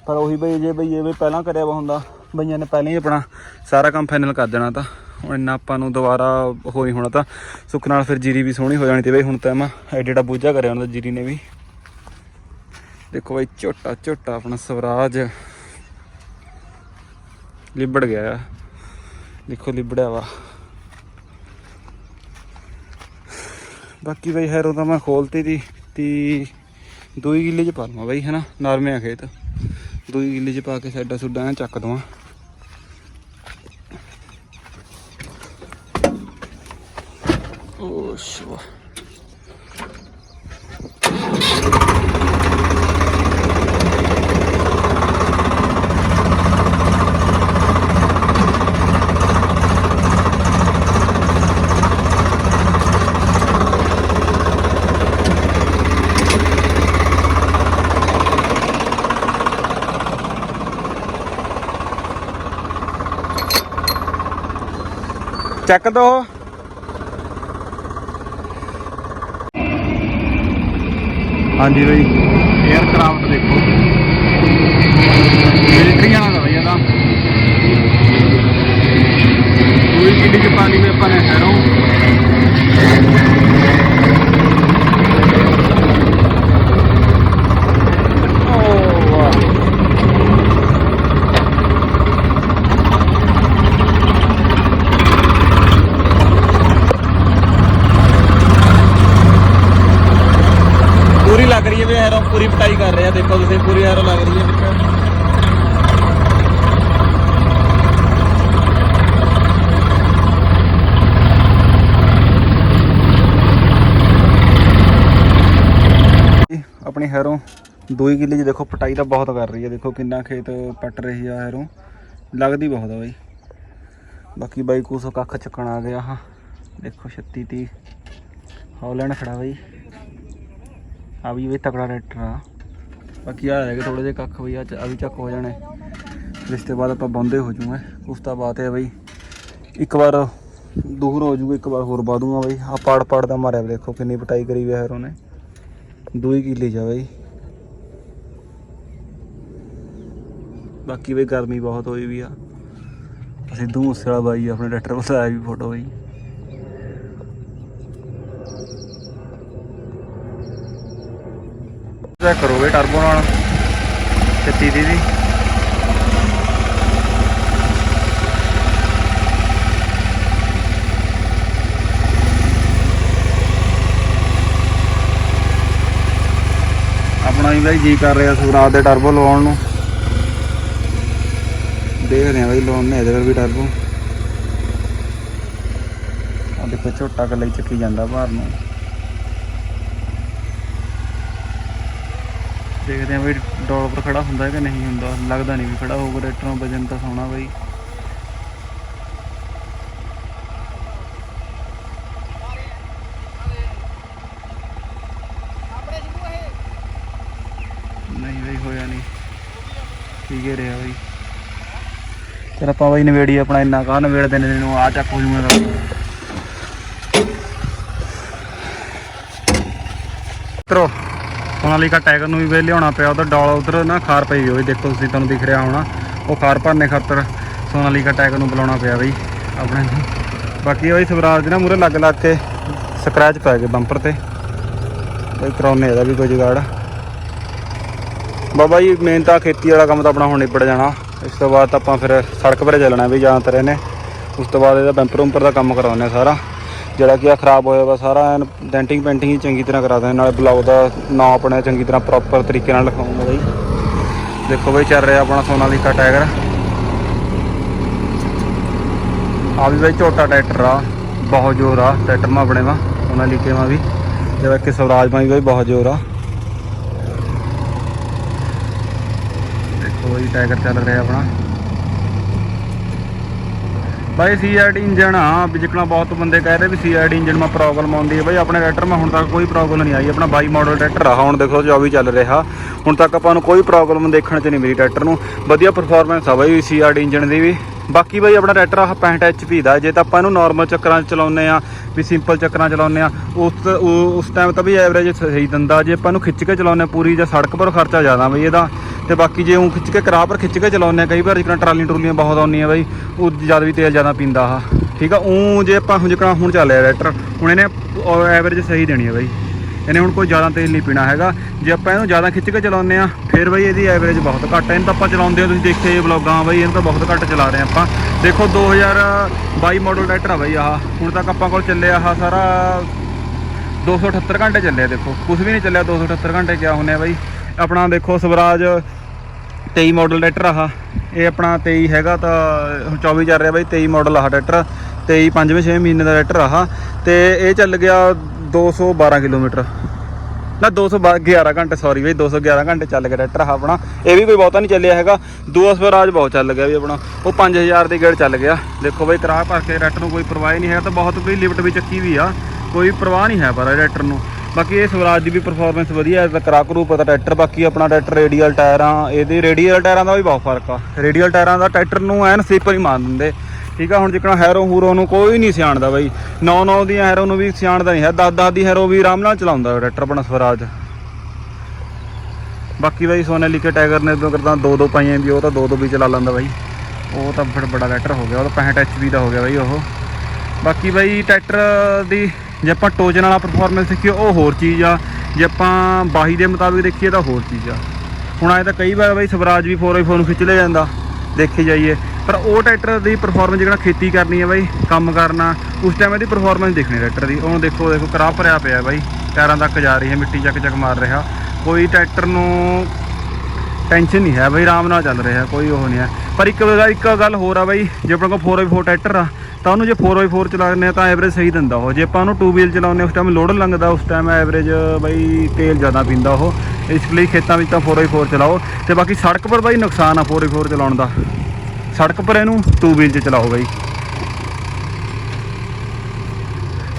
ਪਰ ਉਹੀ ਬਈ ਜੇ ਬਈਏ ਵੀ ਪਹਿਲਾਂ ਕਰਿਆ ਵਾ ਹੁੰਦਾ, ਬਈਆਂ ਨੇ ਪਹਿਲਾਂ ਹੀ ਆਪਣਾ ਸਾਰਾ ਕੰਮ ਫਾਈਨਲ ਕਰ ਦੇਣਾ ਤਾਂ। ਹੁਣ ਇੰਨਾ ਆਪਾਂ ਨੂੰ ਦੁਬਾਰਾ ਹੋ ਨਹੀਂ ਹੋਣਾ ਤਾਂ ਸੁੱਕ ਨਾਲ ਫਿਰ ਜੀਰੀ ਵੀ ਸੋਹਣੀ ਹੋ ਜਾਣੀ ਤੇ ਬਈ ਹੁਣ ਤਾਂ ਮੈਂ ਐਡਾ ਬੂਝਾ ਕਰਿਆ ਉਹਨਾਂ ਦਾ ਜੀਰੀ ਨੇ ਵੀ। ਦੇਖੋ ਬਈ ਝੋਟਾ ਝੋਟਾ ਆਪਣਾ ਸਵਰਾਜ। ਲਿਬੜ ਗਿਆ ਆ। ਦੇਖੋ ਲਿਬੜਿਆ ਵਾ। ਬਾਕੀ ਬਈ ਹੈਰੋ ਤਾਂ ਮੈਂ ਖੋਲਤੀ ਦੀ ਤੀ, ਦੂਈ ਕਿੱਲੇ ਚ ਪਾ ਲਵਾਂ ਬਈ, ਹਨਾ? ਨਰਮੇ ਆ ਖੇਤ। ਦੂਈ ਕਿੱਲੇ ਚ ਪਾ ਕੇ ਸਾਡਾ ਸੁੱਡਾਂ ਚੱਕ ਦਵਾਂ। ਓ ਸ਼ਵਾ ਚੱਕ ਦੋ ਹਾਂਜੀ ਬਈ। 에ਅਰ ਦੇਖੋ। ਮਿਲਟਰੀਆਂ ਦਾ ਬਈ ਇਹਦਾ। ਪੂਰੀ ਕਿੱਡੀ ਚ ਪਾਣੀ ਵਿੱਚ ਆਪਾਂ ਨੇ ਹੈਰੋ। ਲੱਗ ਰਹੀ ਹੈ ਵੀ ਹੈਰੋ ਪੂਰੀ ਪਟਾਈ ਕਰ ਰਿਹਾ, ਦੇਖੋ ਤੁਸੀਂ, ਪੂਰੀ ਹੈਰੋ ਲੱਗ ਰਹੀ ਹੈ ਵਿੱਚ। ਆਪਣੀ ਹੈਰੋਂ 2 ਕਿੱਲੇ 'ਚ ਦੇਖੋ, ਪਟਾਈ ਤਾਂ ਬਹੁਤ ਕਰ ਰਹੀ ਹੈ। ਦੇਖੋ ਕਿੰਨਾ ਖੇਤ ਪੱਟ ਰਹੀ ਆ ਹੈਰੋਂ ਲੱਗਦੀ ਬਹੁਤ ਆ ਬਾਈ। ਬਾਕੀ ਬਾਈ ਕੁਛ ਕੱਖ ਚੱਕਣ ਆ ਗਿਆ ਹਾਂ ਦੇਖੋ 36 30 ਹੌਲੈਂਡ ਖੜਾ ਬਾਈ। ਆ ਵੀ ਵੀ ਤਕੜਾ ਟਰੈਕਟਰ ਆ। ਬਾਕੀ ਆ ਰਹਿ ਗਏ ਥੋੜੇ ਜਿਹੇ ਕੱਖ ਬਈ ਆ ਚ- ਵੀ ਚੱਕ ਹੋ ਜਾਣੇ ਇਸ ਤੋਂ ਬਾਅਦ ਆਪਾਂ ਬੰਦੇ ਹੋ ਜੂਗੇ। ਉਸ ਤੋਂ ਬਾਅਦ ਹੈ ਬਈ, ਇੱਕ ਵਾਰ ਦੂਰ ਹੋ ਜੂਗਾ, ਇੱਕ ਵਾਰ ਹੋਰ ਪਾ ਦੂੰਗਾ ਬਈ। ਆ ਪਾੜ ਪਾੜ ਦਾ ਮਾਰਿਆ ਵਾ, ਦੇਖੋ ਕਿੰਨੀ ਪਟਾਈ ਕਰੀ ਹੋਈ ਹੈ ਉਹਨੇ ਨੇ ਦੋ ਹੀ ਕਿੱਲੇ ਜਾ ਬਈ। ਬਾਕੀ ਬਈ ਗਰਮੀ ਬਹੁਤ ਹੋਈ ਵੀ ਆ। ਅਸੀਂ ਮੂਸੇ ਵਾਲਾ ਬਾਈ ਆਪਣੇ ਟਰੈਕਟਰ ਕੋਲ ਆਇਆ ਵੀ ਫੋਟੋ ਬਈ ਚੈੱਕ ਕਰੋ ਬਈ ਟਰਬੋ ਨਾਲ 36 ਦੀ ਦੀ। ਆਪਣਾ ਵੀ ਬਾਈ ਜੀ ਕਰ ਰਿਹਾ ਸੁਰਾਜ ਦੇ ਟਰਬੋ ਲਵਾਉਣ ਨੂੰ। ਦੇਖਦੇ ਆ ਬਾਈ ਲਵਾਉਣ ਇਹਦੇ ਪਰ ਵੀ ਟਰਬੋ ਆ ਦੇਖੋ ਝੋਟਾ ਕੱਲਾ ਚੱਕੀ ਜਾਂਦਾ ਭਾਰ ਨੂੰ। ਦੇਖਦੇ ਆ ਬਈ ਡੋਲ ਖੜਾ ਹੁੰਦਾ ਕਿ ਨਹੀਂ ਹੁੰਦਾ, ਲੱਗਦਾ ਨਹੀਂ ਵੀ ਖੜਾ ਹੋਊਗਾ, ਟਰੈਕਟਰੋਂ ਵਜਨ ਤਾਂ ਸੋਣਾ ਬਾਈ। ਨਹੀਂ ਬਈ, ਹੋਇਆ ਨਹੀਂ। ਠੀਕ ਹੀ ਰਿਹਾ ਬਈ। ਚਲ ਆਪਾਂ ਬਈ ਨਵੇੜੀ ਆਪਣਾ ਇੰਨਾ ਕਾ ਨਵੇੜ ਦੇ ਨੇ ਨੂੰ ਆ ਚੱਕ ਹੋ ਜੂਗਾ ਦਾ ਸੋਨਾਲੀਕਾ ਟਾਈਗਰ ਨੂੰ ਵੀ ਵੇ ਲਿਆਉਣਾ ਪਿਆ ਉਹਦਾ ਡਾਲ ਉਧਰ ਨਾ ਖਾਰ ਪਈ ਹੋਈ, ਦੇਖੋ ਤੁਸੀਂ ਤੁਹਾਨੂੰ ਦਿਖ ਰਿਹਾ ਹੋਣਾ, ਉਹ ਖਾਰ ਭਰਨੇ ਖਾਤਰ ਸੋਨਾਲੀਕਾ ਟਾਈਗਰ ਨੂੰ ਬੁਲਾਉਣਾ ਪਿਆ ਬਈ, ਆਪਣੇ ਬਾਕੀ ਉਹ ਸਵਰਾਜ ਦੇ ਨਾ ਮੂਰੇ ਲੱਗ ਲੱਗ ਕੇ ਸਕ੍ਰੈਚ ਪੈ ਗਏ ਬੰਪਰ ਤੇ। ਬਈ ਕਰਾਉਨੇ ਇਹਦਾ ਵੀ ਕੋਈ ਜੁਗਾੜ ਬਾਬਾ ਜੀ ਮੇਨ ਤਾਂ ਖੇਤੀ ਵਾਲਾ ਕੰਮ ਤਾਂ ਆਪਣਾ ਹੁਣ ਨਿਬੜ ਜਾਣਾ। ਇਸ ਤੋਂ ਬਾਅਦ ਤਾਂ ਆਪਾਂ ਫਿਰ ਸੜਕ 'ਤੇ ਚੱਲਣਾ ਵੀ ਜ਼ਿਆਦਾਤਰ ਇਹਨੇ। ਉਸ ਤੋਂ ਬਾਅਦ ਇਹਦਾ ਬੈਂਪਰ ਉੱਪਰ ਦਾ ਕੰਮ ਕਰਾਉਂਦੇ ਆ ਸਾਰਾ। ਜਿਹੜਾ ਕਿ ਆ ਖਰਾਬ ਹੋਇਆ ਵਾ ਸਾਰਾ, ਐਨ ਡੈਂਟਿੰਗ ਪੇਂਟਿੰਗ ਚੰਗੀ ਤਰ੍ਹਾਂ ਕਰਾ ਦਿੰਦੇ ਨਾਲੇ ਬਲੌਗ ਦਾ ਨਾਂ ਆਪਣੇ ਚੰਗੀ ਤਰ੍ਹਾਂ ਪ੍ਰੋਪਰ ਤਰੀਕੇ ਨਾਲ ਲਿਖਾਉਂਗਾ ਬਾਈ। ਦੇਖੋ ਬਈ ਚੱਲ ਰਿਹਾ ਆਪਣਾ ਸੋਨਾਲੀਕਾ ਟਾਈਗਰ। ਆ ਵੀ ਬਈ ਛੋਟਾ ਟਰੈਕਟਰ ਆ, ਬਹੁਤ ਜ਼ੋਰ ਆ, ਟਰੈਕਟਰ ਮਾ ਆਪਣੇ ਵਾ, ਸੋਨਾ ਲਿਖੇ ਵਾ ਵੀ। ਜਿਹੜਾ ਕਿ ਸਵਰਾਜ ਮਾ ਵੀ ਬਈ ਬਹੁਤ ਜ਼ੋਰ ਆ। ਦੇਖੋ ਬਈ ਟਾਈਗਰ ਚੱਲ ਰਿਹਾ ਆਪਣਾ। ਬਾਈ ਸੀਆਰਡੀ ਇੰਜਨ ਆ, ਵੀ ਜਿਕਣਾ ਬਹੁਤ ਬੰਦੇ ਕਹਿ ਰਹੇ ਵੀ ਸੀਆਰਡੀ ਇੰਜਨ ਮਾ ਪ੍ਰੋਬਲਮ ਆਉਂਦੀ ਹੈ। ਬਾਈ ਆਪਣੇ ਟਰੈਕਟਰ ਮਾ ਹੁਣ ਤੱਕ ਕੋਈ ਪ੍ਰੋਬਲਮ ਨਹੀਂ ਆਈ, ਆਪਣਾ 22 ਮਾਡਲ ਟਰੈਕਟਰ ਆ। ਹੁਣ ਦੇਖੋ 24 ਚੱਲ ਰਿਹਾ। ਹੁਣ ਤੱਕ ਆਪਾਂ ਨੂੰ ਕੋਈ ਪ੍ਰੋਬਲਮ ਦੇਖਣ ਚ ਨਹੀਂ ਮਿਲੀ ਟਰੈਕਟਰ ਨੂੰ। ਵਧੀਆ ਪਰਫਾਰਮੈਂਸ ਆ ਬਾਈ ਸੀਆਰਡੀ ਇੰਜਨ ਦੀ ਵੀ। ਬਾਕੀ ਬਾਈ ਆਪਣਾ ਟਰੈਕਟਰ ਆ 65 HP ਦਾ। ਜੇ ਤਾਂ ਆਪਾਂ ਇਹਨੂੰ ਨਾਰਮਲ ਚੱਕਰਾਂ 'ਚ ਚਲਾਉਂਦੇ ਆ ਵੀ ਸਿੰਪਲ ਚੱਕਰਾਂ 'ਚ ਚਲਾਉਂਦੇ ਆ ਉਸ ਉਸ ਟਾਈਮ ਤਾਂ ਵੀ ਐਵਰੇਜ ਸਹੀ ਦਿੰਦਾ। ਜੇ ਆਪਾਂ ਇਹਨੂੰ ਖਿੱਚ ਕੇ ਚਲਾਉਂਦੇ ਹਾਂ ਪੂਰੀ ਜਾਂ ਸੜਕ ਪਰ ਖਰਚਾ ਜ਼ਿਆਦਾ ਬਈ ਇਹਦਾ, ਤੇ ਬਾਕੀ ਜੇ ਉਹ ਖਿੱਚ ਕੇ ਕਰਾਹ ਪਰ ਖਿੱਚ ਕੇ ਚਲਾਉਂਦੇ ਆ ਕਈ ਵਾਰ ਜਿਕਣਾ ਟਰਾਲੀਆਂ ਟਰੂਲੀਆਂ ਬਹੁਤ ਆਉਂਦੀਆਂ ਬਾਈ, ਉਹ ਜ਼ਿਆਦਾ ਵੀ ਤੇਲ ਜ਼ਿਆਦਾ ਪੀਂਦਾ ਆ ਠੀਕ ਆ ਉਹ ਜੇ ਆਪਾਂ ਹੁਣ ਜਿਕਣਾ ਹੁਣ ਚੱਲਿਆ ਰਿਹਾ ਟਰੈਕਟਰ, ਹੁਣ ਇਹਨੇ ਐਵਰੇਜ ਸਹੀ ਦੇਣੀ ਹੈ ਬਾਈ। ਇਹਨੇ ਹੁਣ ਕੋਈ ਜ਼ਿਆਦਾ ਤੇਲ ਨਹੀਂ ਪੀਣਾ ਹੈਗਾ। ਜੇ ਆਪਾਂ ਇਹਨੂੰ ਜ਼ਿਆਦਾ ਖਿੱਚ ਕੇ ਚਲਾਉਂਦੇ ਆ ਫਿਰ ਬਈ ਇਹਦੀ ਐਵਰੇਜ ਬਹੁਤ ਘੱਟ ਹੈ। ਇਹਨੂੰ ਤਾਂ ਆਪਾਂ ਚਲਾਉਂਦੇ ਆ ਤੁਸੀਂ ਦੇਖੇ ਵਲੌਗਾਂ ਬਈ ਇਹਨੂੰ ਤਾਂ ਬਹੁਤ ਘੱਟ ਚਲਾ ਰਹੇ ਆ ਆਪਾਂ। ਦੇਖੋ 2022 ਮਾਡਲ ਟਰੈਕਟਰ ਆ ਬਈ ਆਹ। ਹੁਣ ਤੱਕ ਆਪਾਂ ਕੋਲ ਚੱਲਿਆ ਆਹ ਸਾਰਾ 278 ਘੰਟੇ ਚੱਲਿਆ ਦੇਖੋ। ਕੁਝ ਵੀ ਨਹੀਂ ਚੱਲਿਆ 278 ਘੰਟੇ ਕਿਆ ਹੁੰਨੇ ਆ ਬਾਈ। ਆਪਣਾ ਦੇਖੋ ਸਵਰਾਜ 23 ਮਾਡਲ ਟਰੈਕਟਰ ਆਹ। ਇਹ ਆਪਣਾ 23 ਹੈਗਾ ਤਾਂ ਹੁਣ 24 ਚੱਲ ਰਿਹਾ ਬਾਈ 23 ਮਾਡਲ ਆਹ ਟਰੈਕਟਰ। 23 ਪੰਜਵੇਂ 6 ਮਹੀਨੇ ਦਾ ਟਰੈਕਟਰ ਆਹ। ਤੇ ਇਹ ਚੱਲ ਗਿਆ 212 ਕਿਲੋਮੀਟਰ। ਨਾ 211 ਘੰਟੇ ਸੌਰੀ ਬਈ 211 ਘੰਟੇ ਚੱਲ ਗਿਆ ਟਰੈਕਟਰ ਆਹ ਆਪਣਾ। ਇਹ ਵੀ ਕੋਈ ਬਹੁਤਾ ਨਹੀਂ ਚੱਲਿਆ ਹੈਗਾ। ਦੂਆ ਸਵਰਾਜ ਬਹੁਤ ਚੱਲ ਗਿਆ ਵੀ ਆਪਣਾ। ਉਹ 5000 ਦੀ ਗੇੜ ਚੱਲ ਗਿਆ। ਦੇਖੋ ਬਈ, ਤਰਾਹ ਭਰ ਕੇ ਟਰੈਕਟਰ ਨੂੰ ਕੋਈ ਪਰਵਾਹ ਹੀ ਨਹੀਂ ਹੈ ਤਾਂ ਬਹੁਤ ਕੋਈ ਲਿਫਟ ਵੀ ਚੱਕੀ ਵੀ ਆ। ਕੋਈ ਪਰਵਾਹ ਨਹੀਂ ਹੈ ਪਰ ਟਰੈਕਟਰ ਨੂੰ। ਬਾਕੀ ਇਹ ਸਵਰਾਜ ਦੀ ਵੀ ਪਰਫਾਰਮੈਂਸ ਵਧੀਆ ਹੈ। ਕਰਾ ਕਰੂ ਪਤਾ ਟਰੈਕਟਰ, ਬਾਕੀ ਆਪਣਾ ਟਰੈਕਟਰ ਰੇਡੀਅਲ ਟਾਇਰਾਂ, ਇਹਦੇ ਰੇਡੀਅਲ ਟਾਇਰਾਂ ਦਾ ਵੀ ਬਹੁਤ ਫ਼ਰਕ ਆ। ਰੇਡੀਅਲ ਟਾਇਰਾਂ ਦਾ ਟਰੈਕਟਰ ਨੂੰ ਐਨ ਸਲੀਪਰ ਹੀ ਮਾਰ ਦਿੰਦੇ। ਠੀਕ ਆ, ਹੁਣ ਜਿੱਕਣਾ ਹੈਰੋ ਹੂਰੋ ਨੂੰ ਕੋਈ ਨਹੀਂ ਸਿਆਣਦਾ ਬਾਈ। 9-9 ਦੀਆਂ ਹੈਰੋ ਨੂੰ ਵੀ ਸਿਆਣਦਾ ਨਹੀਂ ਹੈ 10-10 ਦੀ ਹੈਰੋ ਵੀ ਆਰਾਮ ਨਾਲ ਚਲਾਉਂਦਾ ਟਰੈਕਟਰ ਆਪਣਾ ਸਵਰਾਜ। ਬਾਕੀ ਬਾਈ ਸੋਨਾਲੀਕਾ ਟਾਈਗਰ ਨੇ ਇਦੋਂ ਕਰਦਾ ਦੋ ਦੋ ਪਾਈਆਂ ਵੀ, ਉਹ ਤਾਂ ਦੋ ਦੋ ਵੀ ਚਲਾ ਲੈਂਦਾ ਬਾਈ। ਉਹ ਤਾਂ ਫਿਰ ਬੜਾ ਟਰੈਕਟਰ ਹੋ ਗਿਆ, ਉਹ ਤਾਂ 65 HP ਦਾ ਹੋ ਗਿਆ ਬਾਈ ਉਹ। ਬਾਕੀ ਬਾਈ ਟਰੈਕਟਰ ਦੀ ਜੇ ਆਪਾਂ ਟੋਜਨ ਵਾਲਾ ਪਰਫਾਰਮੈਂਸ ਦੇਖੀਏ, ਉਹ ਹੋਰ ਚੀਜ਼ ਆ। ਜੇ ਆਪਾਂ ਬਾਹੀ ਦੇ ਮੁਤਾਬਿਕ ਦੇਖੀਏ, ਤਾਂ ਹੋਰ ਚੀਜ਼ ਆ। ਹੁਣ ਆਏ ਤਾਂ ਕਈ ਵਾਰ ਬਾਈ ਸਵਰਾਜ ਵੀ 4x4 ਨੂੰ ਖਿੱਚ ਲਿਆ ਜਾਂਦਾ। ਦੇਖੇ ਜਾਈਏ। ਪਰ ਉਹ ਟਰੈਕਟਰ ਦੀ ਪਰਫਾਰਮੈਂਸ ਜਿਹੜਾ ਖੇਤੀ ਕਰਨੀ ਹੈ ਬਾਈ, ਕੰਮ ਕਰਨਾ, ਉਸ ਟਾਈਮ ਇਹਦੀ ਪਰਫਾਰਮੈਂਸ ਦੇਖਣੀ ਟਰੈਕਟਰ ਦੀ। ਹੁਣ ਦੇਖੋ ਦੇਖੋ, ਕਰਾ ਭਰਿਆ ਪਿਆ ਬਾਈ ਟਾਇਰਾਂ ਤੱਕ ਜਾ ਰਹੀ ਹੈ, ਮਿੱਟੀ ਚੱਕ ਚੱਕ ਮਾਰ ਰਿਹਾ। ਕੋਈ ਟਰੈਕਟਰ ਨੂੰ ਟੈਨਸ਼ਨ ਨਹੀਂ ਹੈ ਬਈ, ਆਰਾਮ ਨਾਲ ਚੱਲ ਰਿਹਾ, ਕੋਈ ਉਹ ਨਹੀਂ ਹੈ। ਪਰ ਇੱਕ ਗੱਲ ਇੱਕ ਗੱਲ ਹੋਰ ਆ ਬਈ, ਜੇ ਆਪਣੇ ਕੋਲ 4x4 ਟਰੈਕਟਰ ਆ, ਤਾਂ ਉਹਨੂੰ ਜੇ 4x4 ਚਲਾਉਂਦੇ ਆ, ਤਾਂ ਐਵਰੇਜ ਸਹੀ ਦਿੰਦਾ ਉਹ। ਜੇ ਆਪਾਂ ਉਹਨੂੰ 2 ਵੀਲ ਚਲਾਉਂਦੇ ਉਸ ਟਾਈਮ ਲੋਡ ਲੰਘਦਾ, ਉਸ ਟਾਈਮ ਐਵਰੇਜ ਬਾਈ ਤੇਲ ਜ਼ਿਆਦਾ ਪੀਂਦਾ ਉਹ। ਇਸ ਲਈ ਖੇਤਾਂ ਵਿੱਚ ਤਾਂ 4x4 ਚਲਾਓ। ਤੇ ਬਾਕੀ ਸੜਕ ਪਰ ਬਾਈ ਨੁਕਸਾਨ ਆ 4x4 ਚਲਾਉਣ ਦਾ। ਸੜਕ ਪਰ ਇਹਨੂੰ ਟੂ ਵੀਲ 'ਚ ਚਲਾਓ ਬਾਈ।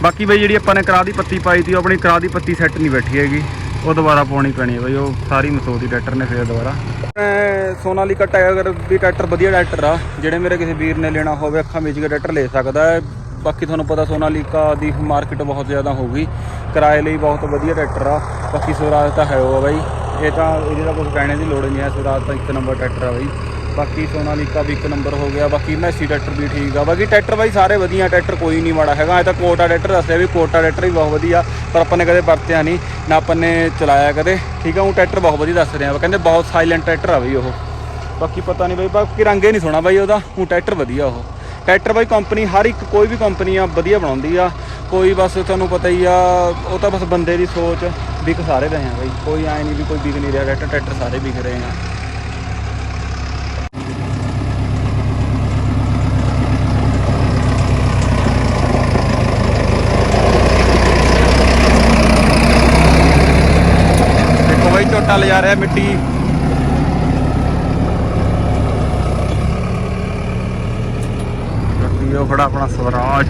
ਬਾਕੀ ਬਾਈ ਜਿਹੜੀ ਆਪਾਂ ਨੇ ਕਰਾ ਦੀ ਪੱਤੀ ਪਾਈ ਤੀ ਉਹ ਆਪਣੀ ਕਰਾ ਦੀ ਪੱਤੀ ਸੈੱਟ ਨਹੀਂ ਬੈਠੀ ਹੈਗੀ। ਉਹ ਦੁਬਾਰਾ ਪਾਉਣੀ ਪੈਣੀ ਹੈ ਬਾਈ, ਉਹ ਸਾਰੀ ਮਸੋਦੀ ਟਰੈਕਟਰ ਨੇ ਫੇਰ ਦੁਬਾਰਾ। ਸੋਨਾਲੀਕਾ ਟਾਇਰ ਵੀ ਟਰੈਕਟਰ ਵਧੀਆ ਟਰੈਕਟਰ ਆ, ਜਿਹੜੇ ਮੇਰੇ ਕਿਸੇ ਵੀਰ ਨੇ ਲੈਣਾ ਹੋਵੇ, ਅੱਖਾਂ ਵਿੱਚ ਕੇ ਟਰੈਕਟਰ ਲੈ ਸਕਦਾ ਹੈ। ਬਾਕੀ ਤੁਹਾਨੂੰ ਪਤਾ ਸੋਨਾਲੀਕਾ ਦੀ ਮਾਰਕੀਟ ਬਹੁਤ ਜ਼ਿਆਦਾ ਹੋਊਗੀ ਕਿਰਾਏ ਲਈ ਬਹੁਤ ਵਧੀਆ ਟਰੈਕਟਰ ਆ। ਬਾਕੀ ਸਵਰਾਜ ਤਾਂ ਹੈ ਉਹ ਆ ਬਾਈ। ਇਹ ਤਾਂ, ਇਹਦੇ ਦਾ ਕੁਝ ਕਹਿਣੇ ਦੀ ਲੋੜ ਨਹੀਂ ਹੈ, ਸਵਰਾਜ ਤਾਂ ਇੱਕ ਨੰਬਰ ਟਰੈਕਟਰ ਆ ਬਾਈ। ਬਾਕੀ ਸੋਨਾਲੀਕਾ ਵੀ ਇੱਕ ਨੰਬਰ ਹੋ ਗਿਆ, ਬਾਕੀ ਮੈਸੀ ਟਰੈਕਟਰ ਵੀ ਠੀਕ ਆ। ਬਾਕੀ ਟਰੈਕਟਰ ਬਾਈ ਸਾਰੇ ਵਧੀਆ, ਟਰੈਕਟਰ ਕੋਈ ਨਹੀਂ ਮਾੜਾ ਹੈਗਾ। ਇਹ ਤਾਂ ਕੋਟਾ ਟਰੈਕਟਰ ਦੱਸਿਆ ਵੀ ਕੋਟਾ ਟਰੈਕਟਰ ਵੀ ਬਹੁਤ ਵਧੀਆ, ਪਰ ਆਪਾਂ ਨੇ ਕਦੇ ਵਰਤਿਆ ਨਹੀਂ, ਨਾ ਆਪਾਂ ਨੇ ਚਲਾਇਆ ਕਦੇ। ਠੀਕ ਆ, ਉਹ ਟਰੈਕਟਰ ਬਹੁਤ ਵਧੀਆ ਦੱਸ ਰਿਹਾ ਆ ਕਹਿੰਦੇ ਬਹੁਤ ਸਾਇਲੈਂਟ ਟਰੈਕਟਰ ਆ ਬਈ ਉਹ। ਬਾਕੀ ਪਤਾ ਨਹੀਂ ਬਈ, ਬਾਕੀ ਰੰਗੇ ਨਹੀਂ ਸੋਣਾ ਬਾਈ ਉਹਦਾ। ਉਹ ਟਰੈਕਟਰ ਵਧੀਆ ਉਹ। ਟਰੈਕਟਰ ਬਾਈ ਕੰਪਨੀ ਹਰ ਇੱਕ ਕੋਈ ਵੀ ਕੰਪਨੀ ਆ, ਵਧੀਆ ਬਣਾਉਂਦੀ ਆ। ਕੋਈ ਬਸ ਤੁਹਾਨੂੰ ਪਤਾ ਹੀ ਆ, ਉਹ ਤਾਂ ਬਸ ਬੰਦੇ ਦੀ ਸੋਚ, ਵਿਕ ਸਾਰੇ ਰਹੇ ਆ ਬਾਈ। ਕੋਈ ਐ ਨਹੀਂ ਵੀ ਕੋਈ ਵਿਕ ਨਹੀਂ ਰਿਹਾ, ਟਰੈਕਟਰ ਟਰੈਕਟਰ ਸਾਰੇ ਵਿਕ ਰਹੇ ਆ। ਦੇਖੋ ਬਾਈ ਰਿਹਾ ਮਿੱਟੀ। ਗੱਡੀ ਉਹ ਖੜਾ ਆਪਣਾ ਸਵਰਾਜ।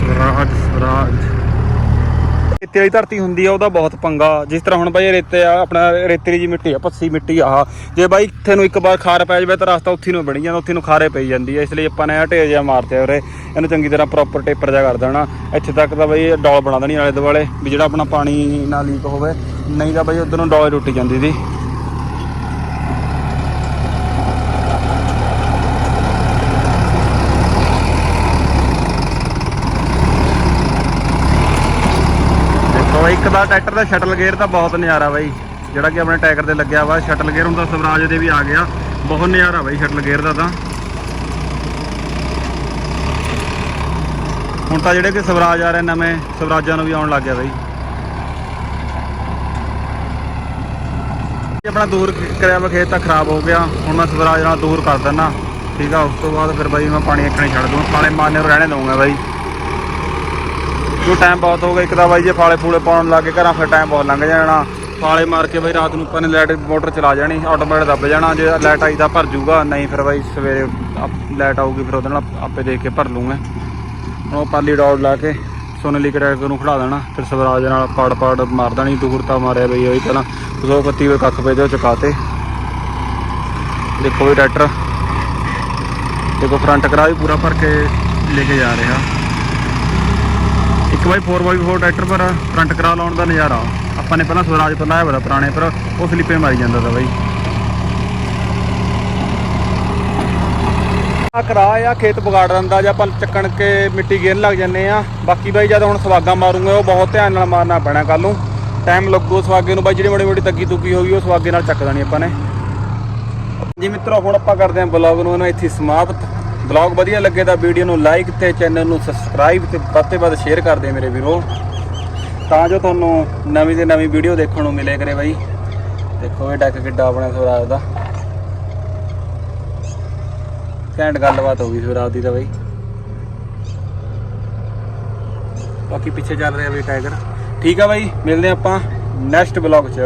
ਸਵਰਾਜ ਸਵਰਾਜ। ਰੇਤੇ ਵਾਲੀ ਧਰਤੀ ਹੁੰਦੀ ਆ, ਉਹਦਾ ਬਹੁਤ ਪੰਗਾ। ਜਿਸ ਤਰ੍ਹਾਂ ਹੁਣ ਬਾਈ ਰੇਤੇ ਆ, ਆਪਣਾ ਰੇਤਰੀ ਜੀ ਮਿੱਟੀ ਆ ਪੱਸੀ ਮਿੱਟੀ ਆ। ਜੇ ਬਾਈ ਇੱਥੇ ਨੂੰ ਇੱਕ ਵਾਰ ਖਾਰ ਪੈ ਜਾਵੇ ਤਾਂ ਰਸਤਾ ਉੱਥੇ ਨੂੰ ਬਣੀ ਜਾਂਦਾ, ਉੱਥੇ ਨੂੰ ਖਾਰੇ ਪਈ ਜਾਂਦੀ ਆ। ਇਸ ਲਈ ਆਪਾਂ ਨੇ ਆ ਢੇਰ ਜਿਹਾ ਮਾਰਤੇ ਉਰੇ। ਇਹਨੂੰ ਚੰਗੀ ਤਰ੍ਹਾਂ ਪ੍ਰੋਪਰ ਟੇਪਰ ਜਿਹਾ ਕਰ ਦੇਣਾ। ਇੱਥੇ ਤੱਕ ਤਾਂ ਬਾਈ ਇਹ ਡੋਲ ਬਣਾ ਦੇਣੀ ਆਲੇ ਦੁਆਲੇ, ਵੀ ਜਿਹੜਾ ਆਪਣਾ ਪਾਣੀ ਨਾ ਲੀਕ ਹੋਵੇ। ਨਹੀਂ ਤਾਂ ਬਾਈ ਉਧਰ ਨੂੰ ਡੋਲ ਟੁੱਟ ਜਾਂਦੀ ਸੀ ਦੇਖੋ ਬਾਈ ਇੱਕ ਦਾ ਟਰੈਕਟਰ ਦਾ ਸ਼ਟਲ ਗੇਅਰ ਦਾ ਬਹੁਤ ਨਜ਼ਾਰਾ ਬਾਈ। ਜਿਹੜਾ ਕਿ ਆਪਣੇ ਟਰੈਕਟਰ ਤੇ ਲੱਗਿਆ ਵਾ, ਸ਼ਟਲ ਗੇਅਰ। ਹੁੰਦਾ ਸਵਰਾਜ ਦੇ ਵੀ ਆ ਗਿਆ। ਬਹੁਤ ਨਜ਼ਾਰਾ ਬਾਈ ਸ਼ਟਲ ਗੇਅਰ ਦਾ ਤਾਂ। ਹੁਣ ਤਾਂ ਜਿਹੜੇ ਕਿ ਸਵਰਾਜ ਆ ਰਹੇ ਨਵੇਂ, ਸਵਰਾਜਾਂ ਨੂੰ ਵੀ ਆਉਣ ਲੱਗ ਗਿਆ ਬਾਈ। ਆਪਣਾ ਦੂਰ ਕਰਿਆ ਵਾ ਖੇਤ ਤਾਂ ਖਰਾਬ ਹੋ ਗਿਆ। ਹੁਣ ਮੈਂ ਸਵਰਾਜ ਨਾਲ ਦੂਰ ਕਰ ਦਿੰਦਾ। ਠੀਕ ਆ, ਉਸ ਤੋਂ ਬਾਅਦ ਫਿਰ ਬਾਈ ਮੈਂ ਪਾਣੀ ਇੱਕਣੇ ਛੱਡ ਦੂੰ। ਕਾਲੇ ਮਾਨੇ ਨੂੰ ਰਹਿਣੇ ਦਊਂਗਾ ਬਾਈ। ਜੋ ਟਾਈਮ ਬਹੁਤ ਹੋ ਗਿਆ, ਇੱਕ ਤਾਂ ਬਾਈ ਜੇ ਫਾਲੇ ਫੂਲੇ ਪਾਉਣ ਲੱਗੇ ਘਰਾਂ ਫਿਰ ਟਾਈਮ ਬਹੁਤ ਲੰਘ ਜਾਣਾ। ਫਾਲੇ ਮਾਰ ਕੇ ਬਾਈ ਰਾਤ ਨੂੰ ਆਪਾਂ ਨੇ ਲਾਈਟ ਮੋਟਰ ਚਲਾ ਜਾਣੀ ਆਟੋਮੈਟਿਕ ਦੱਬ ਜਾਣਾ, ਜੇ ਲਾਈਟ ਆਈ ਤਾਂ ਭਰ ਜੂਗਾ, ਨਹੀਂ ਫਿਰ ਬਾਈ ਸਵੇਰੇ ਲਾਈਟ ਆਊਗੀ, ਫਿਰ ਉਹਦੇ ਨਾਲ ਆਪੇ ਦੇਖ ਕੇ ਭਰ ਲੂੰਗਾ। ਹੁਣ ਉਹ ਪਾਲੀ ਡੌਲ ਲਾ ਕੇ ਸੋਨਲੀ ਕਰੈਕ ਨੂੰ ਖੜਾ ਦੇਣਾ, ਫਿਰ ਸਵਰਾਜ ਨਾਲ ਪਾੜ ਪਾੜ ਮਾਰ ਦੇਣੀ ਦੂਰ ਤਾਂ ਮਾਰਿਆ ਬਈ ਉਹੀ ਪਹਿਲਾਂ। 231 ਵੇ ਕੱਖ ਪਏ ਤੇ ਚੁਕਾਤੇ। ਦੇਖੋ ਵੀ ਟਰੈਕਟਰ ਦੇਖੋ ਫਰੰਟ ਕਰਾ ਵੀ ਪੂਰਾ ਭਰ ਕੇ ਲੈ ਕੇ ਜਾ ਰਿਹਾ। ਇੱਕ ਬਾਈ 4x4 ਟਰੈਕਟਰ ਪਰ ਫਰੰਟ ਕਰਾ ਲਾਉਣ ਦਾ ਨਜ਼ਾਰਾ। ਆਪਾਂ ਨੇ ਪਹਿਲਾਂ ਸਵਰਾਜ ਤੋਂ ਲਾਇਆ ਬੜਾ ਪੁਰਾਣੇ, ਪਰ ਉਹ ਸਲਿੱਪੇ ਮਾਰੀ ਜਾਂਦਾ ਤਾ ਬਾਈ। ਆ ਕਰਾ ਆ, ਖੇਤ ਵਿਗਾੜ ਦਿੰਦਾ ਜਾਂ ਆਪਾਂ ਚੱਕਣ ਕੇ ਮਿੱਟੀ ਗੇਰਨ ਲੱਗ ਜੰਨੇ ਆ। ਬਾਕੀ ਬਾਈ ਜਦ ਹੁਣ ਸਵਾਗਾ ਮਾਰੂੰਗੇ, ਉਹ ਬਹੁਤ ਧਿਆਨ ਨਾਲ ਮਾਰਨਾ ਪੈਣਾ ਕੱਲ ਨੂੰ। ਟਾਈਮ ਲੱਗੂ ਸਵਾਗੇ ਨੂੰ, ਬਾਈ ਜਿਹੜੀ ਮੋੜੀ ਮੋਟੀ ਤੱਗੀ ਤੁੱਗੀ ਹੋਗੀ ਉਹ ਸਵਾਗੇ ਨਾਲ ਚੱਕ ਦੇਣੀ ਆਪਾਂ ਨੇ। ਜੀ ਮਿੱਤਰੋ, ਹੁਣ ਆਪਾਂ ਕਰਦੇ ਹਾਂ ਬਲੌਗ ਨੂੰ, ਇਹਨਾਂ ਇੱਥੇ ਸਮਾਪਤ। ਬਲੌਗ ਵਧੀਆ ਲੱਗੇ ਤਾਂ ਵੀਡੀਓ ਨੂੰ ਲਾਈਕ ਤੇ ਚੈਨਲ ਨੂੰ ਸਬਸਕ੍ਰਾਈਬ ਤੇ ਵੱਧ ਤੋਂ ਵੱਧ ਸ਼ੇਅਰ ਕਰ ਦਿਓ ਮੇਰੇ ਵੀਰੋ। ਤਾਂ ਜੋ ਤੁਹਾਨੂੰ ਨਵੀਂ ਤੇ ਨਵੀਂ ਵੀਡੀਓ ਦੇਖਣ ਨੂੰ ਮਿਲੇ ਕਰੇ ਬਾਈ। ਦੇਖੋ ਇਹ ਡੱਕ ਕਿੱਡਾ ਆਪਣਾ ਸਵਰਾਜ ਦਾ। ਘੈਂਟ ਗੱਲਬਾਤ ਹੋ ਗਈ ਸਵਰਾਜ ਦੀ ਤਾਂ ਬਾਈ। ਬਾਕੀ ਪਿੱਛੇ ਚੱਲ ਰਿਹਾ ਵੀ ਟਾਈਗਰ। ਠੀਕ ਆ ਬਾਈ, ਮਿਲਦੇ ਆਪਾਂ ਨੈਕਸਟ ਬਲੌਗ 'ਚ।